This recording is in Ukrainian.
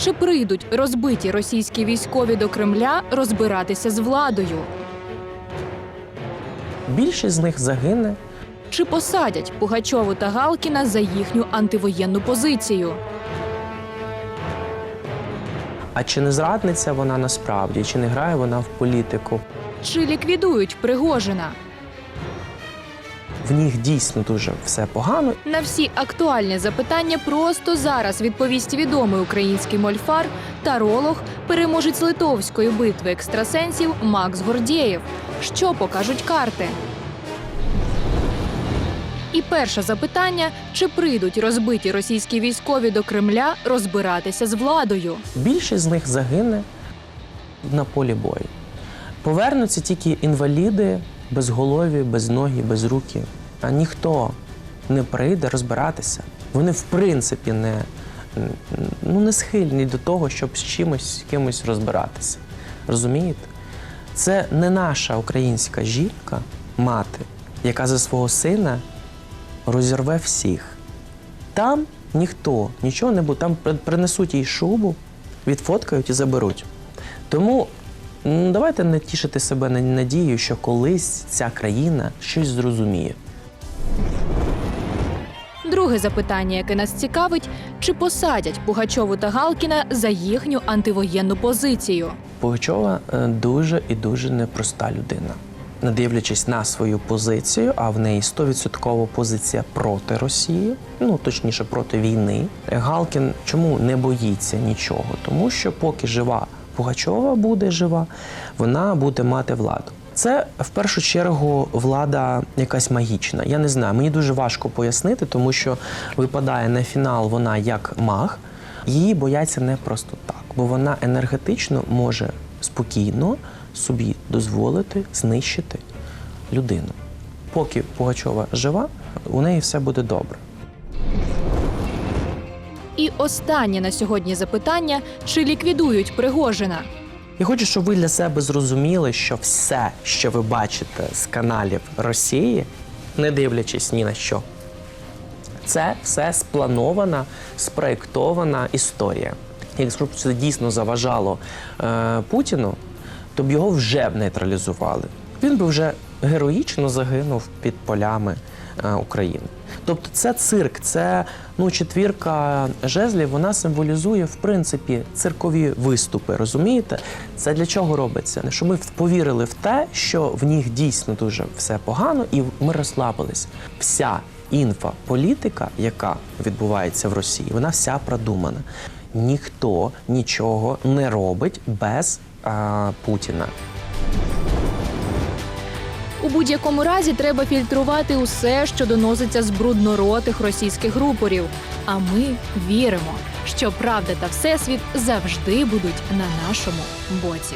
Чи прийдуть розбиті російські військові до Кремля розбиратися з владою? Більшість з них загине. Чи посадять Пугачову та Галкіна за їхню антивоєнну позицію? А чи не зрадниця вона насправді, чи не грає вона в політику? Чи ліквідують Пригожина? В них дійсно дуже все погано. На всі актуальні запитання просто зараз відповість відомий український мольфар, таролог, переможець литовської битви екстрасенсів Макс Гордєєв. Що покажуть карти? І перше запитання: чи прийдуть розбиті російські військові до Кремля розбиратися з владою? Більшість з них загине на полі бою. Повернуться тільки інваліди, безголові, без ноги, без руки. А ніхто не прийде розбиратися. Вони, в принципі, не, ну, не схильні до того, щоб з чимось з кимось розбиратися. Розумієте? Це не наша українська жінка, мати, яка за свого сина розірве всіх. Там ніхто нічого не буде. Там принесуть їй шубу, відфоткають і заберуть. Тому давайте не тішити себе надією, що колись ця країна щось зрозуміє. Друге запитання, яке нас цікавить: чи посадять Пугачову та Галкіна за їхню антивоєнну позицію? Пугачова е, дуже і дуже непроста людина. Не дивлячись на свою позицію, а в неї 100% позиція проти Росії, ну точніше проти війни. Галкін чому не боїться нічого? Тому що поки жива Пугачова буде жива, вона буде мати владу. Це в першу чергу влада якась магічна. Я не знаю, мені дуже важко пояснити, тому що випадає на фінал вона як маг. Її бояться не просто так, бо вона енергетично може спокійно собі дозволити знищити людину. Поки Пугачова жива, у неї все буде добре. І останнє на сьогодні запитання: чи ліквідують Пригожина? Я хочу, щоб ви для себе зрозуміли, що все, що ви бачите з каналів Росії, не дивлячись ні на що, це все спланована, спроєктована історія. Якщо б це дійсно заважало е, Путіну, то б його вже б нейтралізували. Він би вже героїчно загинув під полями України. Тобто це цирк, це ну, четвірка жезлів, вона символізує в принципі циркові виступи. Розумієте? Це для чого робиться? Щоб ми повірили в те, що в них дійсно дуже все погано, і ми розслабились. Вся інфополітика, яка відбувається в Росії, вона вся продумана. Ніхто нічого не робить без а, Путіна. У будь-якому разі треба фільтрувати усе, що доноситься з брудноротих російських рупорів. А ми віримо, що правда та всесвіт завжди будуть на нашому боці.